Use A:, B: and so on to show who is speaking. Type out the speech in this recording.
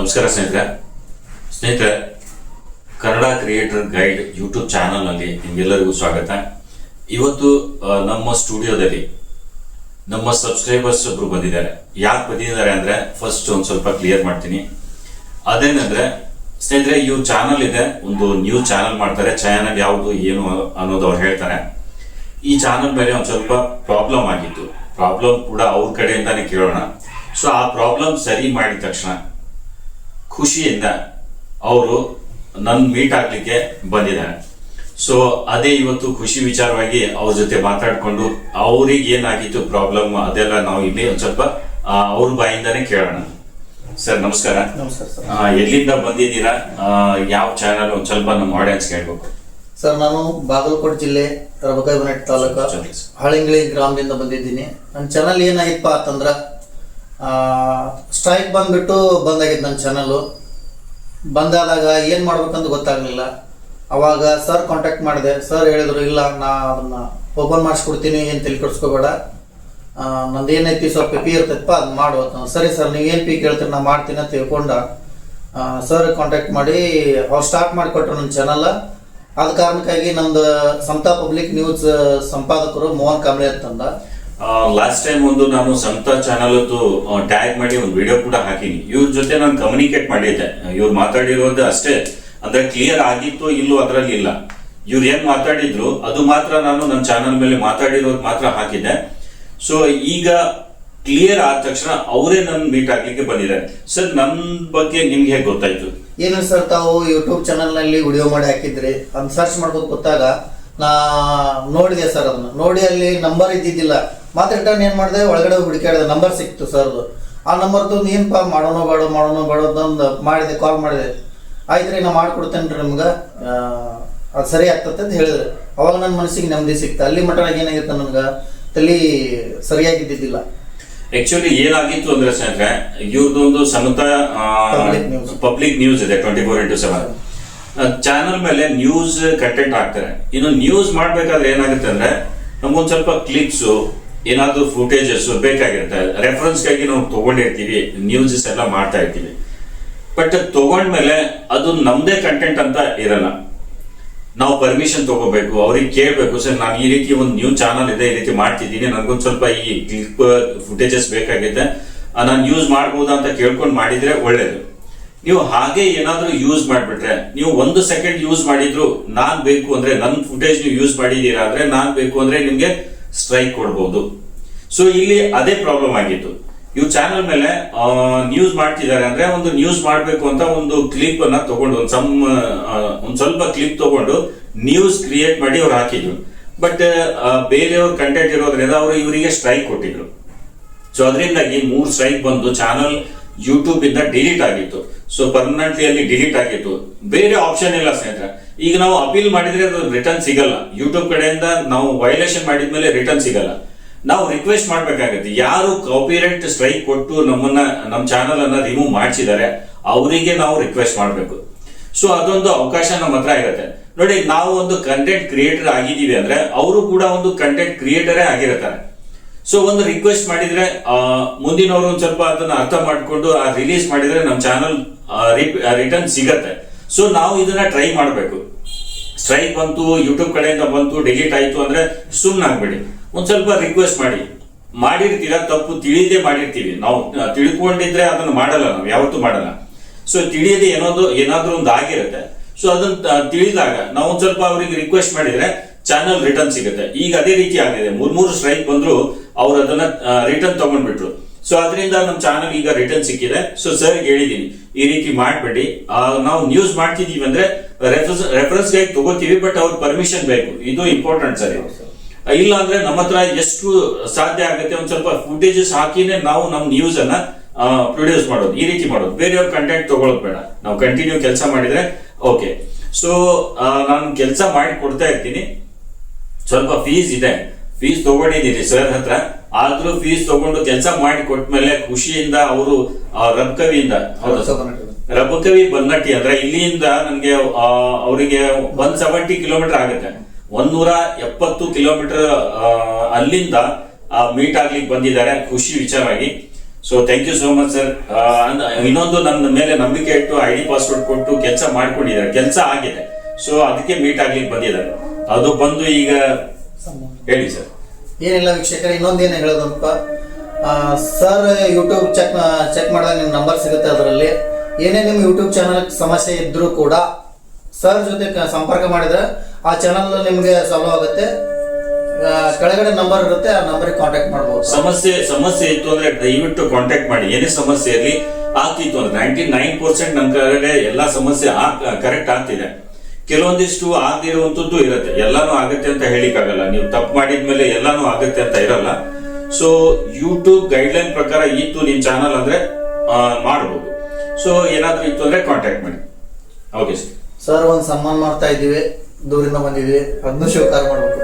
A: ನಮಸ್ಕಾರ ಸ್ನೇಹಿತರೆ. ಸ್ನೇಹಿತರೆ, ಕನ್ನಡ ಕ್ರಿಯೇಟರ್ ಗೈಡ್ ಯೂಟ್ಯೂಬ್ ಚಾನಲ್ನಲ್ಲಿ ನಿಮ್ಗೆಲ್ಲರಿಗೂ ಸ್ವಾಗತ. ಇವತ್ತು ನಮ್ಮ ಸ್ಟುಡಿಯೋದಲ್ಲಿ ನಮ್ಮ ಸಬ್ಸ್ಕ್ರೈಬರ್ಸ್ ಒಬ್ರು ಬಂದಿದ್ದಾರೆ. ಯಾಕೆ ಬಂದಿದ್ದಾರೆ ಅಂದ್ರೆ ಫಸ್ಟ್ ಒಂದು ಸ್ವಲ್ಪ ಕ್ಲಿಯರ್ ಮಾಡ್ತೀನಿ. ಅದೇನಂದ್ರೆ, ಸ್ನೇಹಿತರೆ, ಇವ್ರ ಚಾನಲ್ ಇದೆ. ಒಂದು ನ್ಯೂಸ್ ಚಾನಲ್ ಮಾಡ್ತಾರೆ. ಚಾನಲ್ ಯಾವುದು, ಏನು ಅನ್ನೋದು ಅವ್ರು ಹೇಳ್ತಾರೆ. ಈ ಚಾನಲ್ ಮೇಲೆ ಒಂದು ಸ್ವಲ್ಪ ಪ್ರಾಬ್ಲಮ್ ಆಗಿತ್ತು. ಪ್ರಾಬ್ಲಮ್ ಕೂಡ ಅವ್ರ ಕಡೆಯಿಂದಾನೇ ಕೇಳೋಣ. ಸೊ ಆ ಪ್ರಾಬ್ಲಮ್ ಸರಿ ಮಾಡಿದ ತಕ್ಷಣ ಖುಷಿಯಿಂದ ಅವರು ನನ್ನ ಮೀಟ್ ಆಗ್ಲಿಕ್ಕೆ ಬಂದಿದ್ದಾರೆ. ಸೊ ಅದೇ ಇವತ್ತು ಖುಷಿ ವಿಚಾರವಾಗಿ ಅವ್ರ ಜೊತೆ ಮಾತಾಡಿಕೊಂಡು ಅವ್ರಿಗೆ ಏನಾಗಿತ್ತು ಪ್ರಾಬ್ಲಮ್ ಅದೆಲ್ಲ ನಾವು ಇಲ್ಲಿ ಒಂದ್ ಸ್ವಲ್ಪ ಅವ್ರ ಬಾಯಿಂದಾನೇ ಕೇಳೋಣ. ಸರ್ ನಮಸ್ಕಾರ.
B: ನಮಸ್ಕಾರ ಸರ್.
A: ಎಲ್ಲಿಂದ ಬಂದಿದ್ದೀರಾ? ಯಾವ ಚಾನಲ್ ಒಂದ್ ಸ್ವಲ್ಪ ನಮ್ಮ ಆಡಿಯನ್ಸ್ ಕೇಳ್ಬೇಕು
B: ಸರ್ ನಾನು ಬಾಗಲಕೋಟೆ ಜಿಲ್ಲೆ ರಬಕೈಬನಟ್ ತಾಲೂಕು
A: ಹಳಿಂಗಳಿ
B: ಹಳಿಂಗ್ಳಿ ಗ್ರಾಮದಿಂದ ಬಂದಿದ್ದೀನಿ. ನನ್ನ ಚಾನಲ್ ಏನಾಗಿತ್ತಪ್ಪ ಅಂತಂದ್ರ ಸ್ಟ್ರೈಕ್ ಬಂದ್ಬಿಟ್ಟು ಬಂದಾಗಿತ್ತು ನನ್ನ ಚಾನಲ್ಲು ಬಂದಾದಾಗ ಏನು ಮಾಡ್ಬೇಕಂತ ಗೊತ್ತಾಗಲಿಲ್ಲ. ಅವಾಗ ಸರ್ ಕಾಂಟ್ಯಾಕ್ಟ್ ಮಾಡಿದೆ. ಸರ್ ಹೇಳಿದ್ರು, ಇಲ್ಲ, ನಾ ಅದನ್ನು ಓಪನ್ ಮಾಡಿಸ್ಕೊಡ್ತೀನಿ, ಏನು ತಿಳ್ಕೊಡ್ಸ್ಕೋಬೇಡ. ಕೆಡಿಸ್ಕೋಬೇಡ ನಂದು ಏನೈತಿ ಸ್ವಲ್ಪ ಪಿ ಇರ್ತೈತಪ್ಪ ಅದು ಮಾಡು ಅಂತ. ಸರಿ ಸರ್ ನೀವು ಏನು ಪಿ ಕೇಳ್ತೀರಿ, ನಾ ಮಾಡ್ತೀನಿ ಅಂತ ತಿಳ್ಕೊಂಡ ಸರ್ ಕಾಂಟ್ಯಾಕ್ಟ್ ಮಾಡಿ, ಅವ್ರು ಸ್ಟಾರ್ಟ್ ಮಾಡಿಕೊಟ್ರು ನನ್ನ ಚಾನಲ್ ಆದ ಕಾರಣಕ್ಕಾಗಿ ನಮ್ದು ಸಮತಾ ಪಬ್ಲಿಕ್ ನ್ಯೂಸ್ ಸಂಪಾದಕರು ಮೋಹನ್ ಕಾಂಬ್ಳೆ ಅಂತಂದ
A: ಲಾಸ್ಟ್ ಟೈಮ್ ಒಂದು ನಾನು ಸಂತ ಚಾನಲ್ ಟ್ಯಾಗ್ ಮಾಡಿ ಒಂದು ವಿಡಿಯೋ ಕೂಡ ಹಾಕಿನಿ. ಇವ್ರ ಜೊತೆ ನಾನು ಕಮ್ಯುನಿಕೇಟ್ ಮಾಡಿದ್ದೆ. ಇವ್ರು ಮಾತಾಡಿರೋದು ಅಷ್ಟೇ. ಅಂದ್ರೆ ಕ್ಲಿಯರ್ ಆಗಿತ್ತು ಇಲ್ಲೋ ಅದರಲ್ಲಿ ಇಲ್ಲ. ಇವ್ರು ಏನ್ ಮಾತಾಡಿದ್ರು, ಅದು ಮಾತ್ರ ನಾನು ನನ್ನ ಚಾನಲ್ ಮೇಲೆ ಮಾತಾಡಿರೋದು ಮಾತ್ರ ಹಾಕಿದ್ದೆ. ಸೊ ಈಗ ಕ್ಲಿಯರ್ ಆದ ತಕ್ಷಣ ಅವರೇ ನನ್ನ ಮೀಟ್ ಆಗ್ಲಿಕ್ಕೆ ಬಂದಿದ್ದಾರೆ. ಸರ್ ನನ್ನ ಬಗ್ಗೆ ನಿಮ್ಗೆ ಹೇಗೆ ಗೊತ್ತಾಯ್ತು?
B: ಏನು ಸರ್, ತಾವು ಯೂಟ್ಯೂಬ್ ಚಾನಲ್ನಲ್ಲಿ ವಿಡಿಯೋ ಮಾಡಿ ಹಾಕಿದ್ರಿ. ಅದ್ ಸರ್ಚ್ ಮಾಡ್ಬೋದು ಗೊತ್ತಾಗ. ನಾ ನೋಡಿದೆ ಸರ್ ಅದನ್ನ. ನೋಡಿ ಅಲ್ಲಿ ನಂಬರ್ ಇದ್ದಿದ್ದಿಲ್ಲ. ಮತ್ತೆ ರಿಟರ್ನ್ ಏನು ಮಾಡಿದೆ? ಒಳಗಡೆ ಹುಡುಕಾಡಿದೆ ನಂಬರ್ ಸಿಕ್ತು ಸರ್ದು ಆ ನಂಬರ್ದು ಏನಪ್ಪ ಮಾಡೋಣ ಬೇಡ ಮಾಡೋಣ ಬೇಡ ಅಂತಂದು ಮಾಡಿದೆ ಕಾಲ್ ಮಾಡಿದೆ. ಆಯ್ತು ರೀ ನಾ ಮಾಡ್ಕೊಡ್ತೇನೆ ರೀ ನಿಮ್ಗೆ. ಅದು ಸರಿ ಆಗ್ತದೆ ಅಂತ ಹೇಳಿದ್ರೆ. ಅವಾಗ ನನ್ನ ಮನಸ್ಸಿಗೆ ನೆಮ್ಮದಿ ಸಿಕ್ತು. ಅಲ್ಲಿ ಮಟ್ಟ ಏನಾಗಿತ್ತು ನನಗೆ? ತಲೆ ಸರಿಯಾಗಿದ್ದಿದ್ದಿಲ್ಲ.
A: ಆಕ್ಚುಲಿ ಏನಾಗಿತ್ತು ಅಂದ್ರೆ ಸ್ನೇಹಿತರೆ ಇವ್ರದೊಂದು ಸಮತ ಪಬ್ಲಿಕ್ ನ್ಯೂಸ್ ಇದೆ twenty four into seven channel ಮೇಲೆ ನ್ಯೂಸ್ ಕಂಟೆಂಟ್ ಹಾಕ್ತಾರೆ. ಇನ್ನು ನ್ಯೂಸ್ ಮಾಡ್ಬೇಕಾದ್ರೆ ಏನಾಗುತ್ತೆ ಅಂದ್ರೆ ನಮ್ಗೊಂದ್ ಸ್ವಲ್ಪ ಕ್ಲಿಪ್ಸ್ ಏನಾದ್ರು ಫುಟೇಜಸ್ ಬೇಕಾಗಿರುತ್ತೆ. ರೆಫರೆನ್ಸ್ಗಾಗಿ ನಾವು ತಗೊಂಡಿರ್ತೀವಿ ನ್ಯೂಸಸ್ ಎಲ್ಲ ಮಾಡ್ತಾ ಇರ್ತೀವಿ. ಬಟ್ ತಗೊಂಡ್ಮೇಲೆ ಅದು ನಮ್ದೇ ಕಂಟೆಂಟ್ ಅಂತ ಇರಲ್ಲ. ನಾವು ಪರ್ಮಿಷನ್ ತಗೋಬೇಕು, ಅವ್ರಿಗೆ ಕೇಳಬೇಕು, ಸರ್, ನಾನು ಈ ರೀತಿ ಒಂದು ನ್ಯೂ ಚಾನಲ್ ಇದೆ, ಈ ರೀತಿ ಮಾಡ್ತಿದ್ದೀನಿ, ನನಗೊಂದು ಸ್ವಲ್ಪ ಈ ಕ್ಲಿಪ್ ಫುಟೇಜಸ್ ಬೇಕಾಗಿದೆ ನಾನು ಯೂಸ್ ಮಾಡ್ಬೋದಾ ಅಂತ ಕೇಳ್ಕೊಂಡು ಮಾಡಿದ್ರೆ ಒಳ್ಳೇದು. ನೀವು ಹಾಗೆ ಏನಾದ್ರೂ ಯೂಸ್ ಮಾಡ್ಬಿಟ್ರೆ, ನೀವು ಒಂದು ಸೆಕೆಂಡ್ ಯೂಸ್ ಮಾಡಿದ್ರು ನಾನು ಬೇಕು ಅಂದ್ರೆ ನನ್ನ ಫುಟೇಜ್ ನೀವು ಯೂಸ್ ಮಾಡಿದ್ದೀರಾ ಅಂದರೆ ನಾನ್ ಬೇಕು ಅಂದ್ರೆ ನಿಮ್ಗೆ ಸ್ಟ್ರೈಕ್ ಕೊಡ್ಬೋದು. ಸೊ ಇಲ್ಲಿ ಅದೇ ಪ್ರಾಬ್ಲಮ್ ಆಗಿತ್ತು. ಇವ್ ಚಾನಲ್ ಮೇಲೆ ನ್ಯೂಸ್ ಮಾಡ್ತಿದ್ದಾರೆ ಅಂದ್ರೆ ಒಂದು ನ್ಯೂಸ್ ಮಾಡಬೇಕು ಅಂತ ಒಂದು ಕ್ಲಿಪ್ ಅನ್ನ ತಗೊಂಡು, ಒಂದ್ ಸಮ್ ಒಂದ್ ಸ್ವಲ್ಪ ಕ್ಲಿಪ್ ತಗೊಂಡು ನ್ಯೂಸ್ ಕ್ರಿಯೇಟ್ ಮಾಡಿ ಅವ್ರು ಹಾಕಿದ್ರು. ಬಟ್ ಬೇರೆಯವ್ರ ಕಂಟೆಂಟ್ ಇರೋದ್ರಿಂದ ಅವರು ಇವರಿಗೆ ಸ್ಟ್ರೈಕ್ ಕೊಟ್ಟಿದ್ರು. ಸೊ ಅದರಿಂದಾಗಿ ಮೂರ್ ಸ್ಟ್ರೈಕ್ ಬಂದು ಚಾನಲ್ ಯೂಟ್ಯೂಬ್ ಇಂದ ಡಿಲೀಟ್ ಆಗಿತ್ತು. ಸೊ ಪರ್ಮನೆಂಟ್ಲಿ ಅಲ್ಲಿ ಡಿಲೀಟ್ ಆಗಿತ್ತು. ಬೇರೆ ಆಪ್ಷನ್ ಇಲ್ಲ ಸ್ನೇಹಿತರೆ. ಈಗ ನಾವು ಅಪೀಲ್ ಮಾಡಿದ್ರೆ ಅದು ರಿಟರ್ನ್ ಸಿಗಲ್ಲ. ಯೂಟ್ಯೂಬ್ ಕಡೆಯಿಂದ ನಾವು ವೈಲೇಷನ್ ಮಾಡಿದ್ಮೇಲೆ ರಿಟರ್ನ್ ಸಿಗಲ್ಲ. ನಾವು ರಿಕ್ವೆಸ್ಟ್ ಮಾಡ್ಬೇಕಾಗತ್ತೆ. ಯಾರು ಕಾಪಿರೈಟ್ ಸ್ಟ್ರೈಕ್ ಕೊಟ್ಟು ನಮ್ಮನ್ನ ನಮ್ಮ ಚಾನಲ್ ಅನ್ನ ರಿಮೂವ್ ಮಾಡಿಸಿದ್ದಾರೆ, ಅವರಿಗೆ ನಾವು ರಿಕ್ವೆಸ್ಟ್ ಮಾಡಬೇಕು. ಸೊ ಅದೊಂದು ಅವಕಾಶ ನಮ್ಮ ಹತ್ರ ಇರುತ್ತೆ. ನೋಡಿ, ನಾವು ಒಂದು ಕಂಟೆಂಟ್ ಕ್ರಿಯೇಟರ್ ಆಗಿದೀವಿ ಅಂದ್ರೆ, ಅವರು ಕೂಡ ಒಂದು ಕಂಟೆಂಟ್ ಕ್ರಿಯೇಟರೇ ಆಗಿರ್ತಾರೆ. ಸೊ ಒಂದು ರಿಕ್ವೆಸ್ಟ್ ಮಾಡಿದ್ರೆ ಮುಂದಿನವರು ಒಂದ್ ಸ್ವಲ್ಪ ಅದನ್ನ ಅರ್ಥ ಮಾಡ್ಕೊಂಡು, ಆ ರಿಲೀಸ್ ಮಾಡಿದ್ರೆ ನಮ್ಮ ಚಾನಲ್ ರಿಟರ್ನ್ ಸಿಗತ್ತೆ. ಸೊ ನಾವು ಇದನ್ನ ಟ್ರೈ ಮಾಡಬೇಕು. ಸ್ಟ್ರೈಕ್ ಬಂತು ಯೂಟ್ಯೂಬ್ ಕಡೆಯಿಂದ ಬಂತು ಡಿಲೀಟ್ ಆಯ್ತು ಅಂದ್ರೆ ಸುಮ್ಮನೆ ಆಗ್ಬೇಡಿ. ಒಂದ್ ಸ್ವಲ್ಪ ರಿಕ್ವೆಸ್ಟ್ ಮಾಡಿ. ಮಾಡಿರ್ತೀರಾ, ತಪ್ಪು ತಿಳಿದೆ ಮಾಡಿರ್ತೀವಿ. ನಾವು ತಿಳ್ಕೊಂಡಿದ್ರೆ ಅದನ್ನ ಮಾಡಲ್ಲ ನಾವು, ಯಾವತ್ತೂ ಮಾಡಲ್ಲ. ಸೊ ತಿಳಿಯದೆ ಏನೋದು ಏನಾದ್ರೂ ಒಂದು ಆಗಿರುತ್ತೆ. ಸೊ ಅದನ್ನ ತಿಳಿದಾಗ ನಾವು ಒಂದ್ ಸ್ವಲ್ಪ ಅವ್ರಿಗೆ ರಿಕ್ವೆಸ್ಟ್ ಮಾಡಿದ್ರೆ ಚಾನಲ್ ರಿಟರ್ನ್ ಸಿಗುತ್ತೆ. ಈಗ ಅದೇ ರೀತಿ ಆಗಿದೆ. ಮೂರ್ ಮೂರು ಸ್ಟ್ರೈಕ್ ಬಂದ್ರು, ಅವ್ರು ಅದನ್ನ ರಿಟರ್ನ್ ತಗೊಂಡ್ಬಿಟ್ರು. ಸೊ ಅದರಿಂದ ನಮ್ಮ ಚಾನಲ್ ಈಗ ರಿಟರ್ನ್ ಸಿಕ್ಕಿದೆ. ಸೊ ಸರ್ ಹೇಳಿದೀನಿ ಈ ರೀತಿ ಮಾಡಬೇಡಿ. ನಾವು ನ್ಯೂಸ್ ಮಾಡ್ತಿದೀವಿ ಅಂದ್ರೆ ರೆಫರೆನ್ಸ್ ರೆಫರೆನ್ಸ್ಗಾಗಿ ತಗೋತೀವಿ ಬಟ್ ಅವ್ರ ಪರ್ಮಿಷನ್ ಬೇಕು. ಇದು ಇಂಪಾರ್ಟೆಂಟ್ ಸರ್ ಇಲ್ಲ ಅಂದ್ರೆ ನಮ್ಮ ಹತ್ರ ಎಷ್ಟು ಸಾಧ್ಯ ಆಗುತ್ತೆ ಒಂದ್ ಸ್ವಲ್ಪ ಫುಟೇಜಸ್ ಹಾಕಿನೇ ನಾವು ನಮ್ಮ ನ್ಯೂಸ್ ಅನ್ನ ಪ್ರೊಡ್ಯೂಸ್ ಮಾಡೋದು ಈ ರೀತಿ ಮಾಡೋದು. ಬೇರೆಯವ್ರ ಕಂಟೆಂಟ್ ತಗೊಳ್ಳೋದು ಬೇಡ. ನಾವು ಕಂಟಿನ್ಯೂ ಕೆಲಸ ಮಾಡಿದ್ರೆ ಓಕೆ ಸೊ ನಾನು ಕೆಲಸ ಮಾಡಿ ಕೊಡ್ತಾ ಇರ್ತೀನಿ. ಸ್ವಲ್ಪ ಫೀಸ್ ಇದೆ. ಫೀಸ್ ತಗೊಂಡಿದ್ದೀನಿ ಸರ್ ಹತ್ರ. ಆದ್ರೂ ಫೀಸ್ ತಗೊಂಡು ಕೆಲಸ ಮಾಡಿ ಕೊಟ್ಮೇಲೆ ಖುಷಿಯಿಂದ ಅವರು ರಬ್ ಕವಿಯಿಂದ ರಬ್ ಕವಿ ಬನ್ನಟ್ಟಿ ಅಂದ್ರೆ ಇಲ್ಲಿಂದ ನನ್ಗೆ ಅವರಿಗೆ ಒನ್ ಸೆವೆಂಟಿ ಕಿಲೋಮೀಟರ್ ಆಗುತ್ತೆ. ಒಂದೂರ ಎಪ್ಪತ್ತು ಕಿಲೋಮೀಟರ್ ಅಲ್ಲಿಂದ ಮೀಟ್ ಆಗ್ಲಿಕ್ಕೆ ಬಂದಿದ್ದಾರೆ ಖುಷಿ ವಿಚಾರವಾಗಿ. So thank you so much sir ಇನ್ನೊಂದು ನನ್ನ ಮೇಲೆ ನಂಬಿಕೆ ಇಟ್ಟು ಐ ಡಿ ಪಾಸ್ವರ್ಡ್ ಕೊಟ್ಟು ಕೆಲಸ ಮಾಡ್ಕೊಂಡಿದ್ದಾರೆ. ಕೆಲಸ ಆಗಿದೆ. ಸೊ ಅದಕ್ಕೆ ಮೀಟ್ ಆಗ್ಲಿಕ್ಕೆ ಬಂದಿದ್ದಾರೆ. ಅದು ಬಂದು ಈಗ ಹೇಳಿ ಸರ್
B: ಏನಿಲ್ಲ ವೀಕ್ಷಕರೇ, ಇನ್ನೊಂದೇನು ಹೇಳೋದಪ್ಪ ಸರ್ ಯೂಟ್ಯೂಬ್ ಚೆಕ್ ಚೆಕ್ ಮಾಡಿದಾಗ ನಿಮ್ಮ ನಂಬರ್ ಸಿಗುತ್ತೆ ಅದರಲ್ಲಿ. ಏನೇ ನಿಮ್ಮ ಯೂಟ್ಯೂಬ್ ಚಾನಲ್ ಸಮಸ್ಯೆ ಇದ್ದರೂ ಕೂಡ ಸರ್ ಜೊತೆ ಸಂಪರ್ಕ ಮಾಡಿದ್ರೆ ಆ ಚಾನಲ್ ನಿಮಗೆ ಸಾಲ್ವ್ ಆಗುತ್ತೆ. ಕೆಳಗಡೆ ನಂಬರ್ ಇರುತ್ತೆ, ಆ ನಂಬರ್ ಕಾಂಟ್ಯಾಕ್ಟ್ ಮಾಡ್ಬೋದು.
A: ಸಮಸ್ಯೆ ಸಮಸ್ಯೆ ಇತ್ತು ಅಂದ್ರೆ ದಯವಿಟ್ಟು ಕಾಂಟ್ಯಾಕ್ಟ್ ಮಾಡಿ. ಏನೇ ಸಮಸ್ಯೆ ಇರಲಿ, ಆಗ್ತಿತ್ತು ಅಂದ್ರೆ ನೈಂಟಿ ನೈನ್ ಪರ್ಸೆಂಟ್ ನನ್ನ ಕಡೆ ಎಲ್ಲಾ ಸಮಸ್ಯೆ ಕರೆಕ್ಟ್ ಆಗ್ತಿದೆ. ಕೆಲವೊಂದಿಷ್ಟು ಆಗದಿರುವಂತದ್ದು ಇರುತ್ತೆ. ಎಲ್ಲಾನು ಆಗತ್ತೆ ಅಂತ ಹೇಳಿಕ್ಕಾಗಲ್ಲ. ನೀವು ತಪ್ಪು ಮಾಡಿದ್ಮೇಲೆ ಎಲ್ಲಾನು ಆಗತ್ತೆ ಅಂತ ಇರಲ್ಲ. ಸೊ ಯೂಟ್ಯೂಬ್ ಗೈಡ್ಲೈನ್ ಪ್ರಕಾರ ಇತ್ತು ನಿಮ್ಮ ಚಾನಲ್ ಅಂದ್ರೆ ಆ, ಮಾಡ್ಬೋದು. ಸೊ ಏನಾದರೂ ಇತ್ತು ಅಂದ್ರೆ ಕಾಂಟ್ಯಾಕ್ಟ್ ಮಾಡಿ. ಓಕೆ ಸರ್
B: ಸರ್ ಒಂದು ಸನ್ಮಾನ ಮಾಡ್ತಾ ಇದ್ದೀವಿ. ದೂರಿಂದ ಬಂದಿದ್ದೀವಿ. ಅದನ್ನು ಸ್ವೀಕಾರ ಮಾಡಬೇಕು.